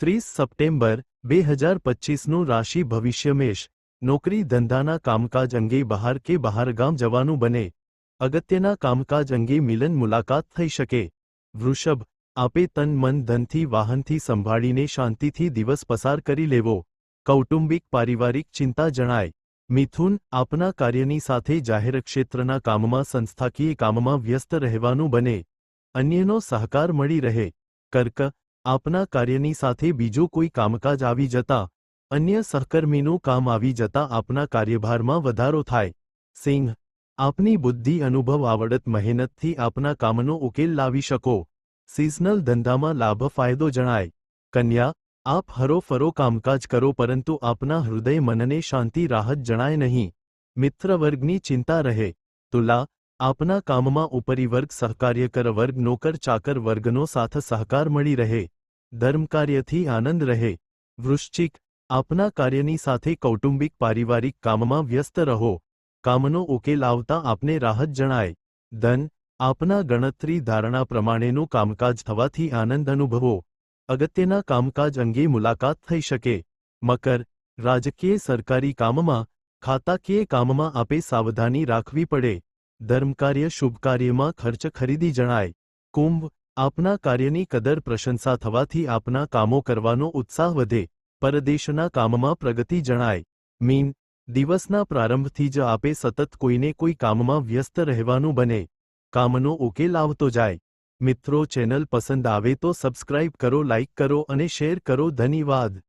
ત્રીસ સપ્ટેમ્બર, બે હજાર પચીસનું રાશિ ભવિષ્ય મેષ નોકરી ધંધાના કામકાજ અંગે બહાર કે બહારગામ જવાનું બને. અગત્યના કામકાજ અંગે મિલન મુલાકાત થઈ શકે. વૃષભ, આપે તન મન ધનથી વાહનથી સંભાળીને શાંતિથી દિવસ પસાર કરી લેવો. કૌટુંબિક પારિવારિક ચિંતા જણાય. મિથુન, આપના કાર્યની સાથે જાહેર ક્ષેત્રના કામમાં સંસ્થાકીય કામમાં વ્યસ્ત રહેવાનું બને. અન્યનો સહકાર મળી રહે. કર્ક આપના કાર્યની સાથે બીજું કોઈ કામકાજ આવી જતા, અન્ય સહકર્મીનું કામ આવી જતા આપના કાર્યભારમાં વધારો થાય. સિંહ, આપની બુદ્ધિ, અનુભવ, આવડત, મહેનતથી આપના કામનો ઉકેલ લાવી શકો. સિઝનલ ધંધામાં લાભ ફાયદો જણાય. કન્યા, આપ હરોફરો કામકાજ કરો પરંતુ આપના હૃદય મનને શાંતિ, રાહત જણાય નહીં. મિત્રવર્ગની ચિંતા રહે. તુલા, આપના કામમાં ઉપરી વર્ગ સહકાર્યકર વર્ગ, નોકર, ચાકર વર્ગનો સાથ સહકાર મળી રહે. ધર્મકાર્યથી આનંદ રહે. વૃશ્ચિક, આપના કાર્યની સાથે કૌટુંબિક પારિવારિક કામમાં વ્યસ્ત રહો. કામનો ઉકેલ આવતા આપને રાહત જણાય. ધન, આપના ગણતરી ધારણા પ્રમાણેનું કામકાજ થવાથી આનંદ અનુભવો. અગત્યના કામકાજ અંગે મુલાકાત થઈ શકે. મકર, રાજકીય સરકારી કામમાં, ખાતાકીય કામમાં આપે સાવધાની રાખવી પડે. ધર્મકાર્ય શુભકાર્યમાં ખર્ચ ખરીદી જણાય. કુંભ આપના કાર્યની કદર પ્રશંસા થવાથી આપના કામો કરવાનો ઉત્સાહ વધે. પરદેશના કામમાં પ્રગતિ જણાય. મીન, દિવસના પ્રારંભથી જ આપે સતત કોઈને કોઈ કામમાં વ્યસ્ત રહેવાનું બને. કામનો ઉકેલ આવતો જાય. મિત્રો, ચેનલ પસંદ આવે તો સબસ્ક્રાઇબ કરો, લાઇક કરો અને શેર કરો. ધન્યવાદ.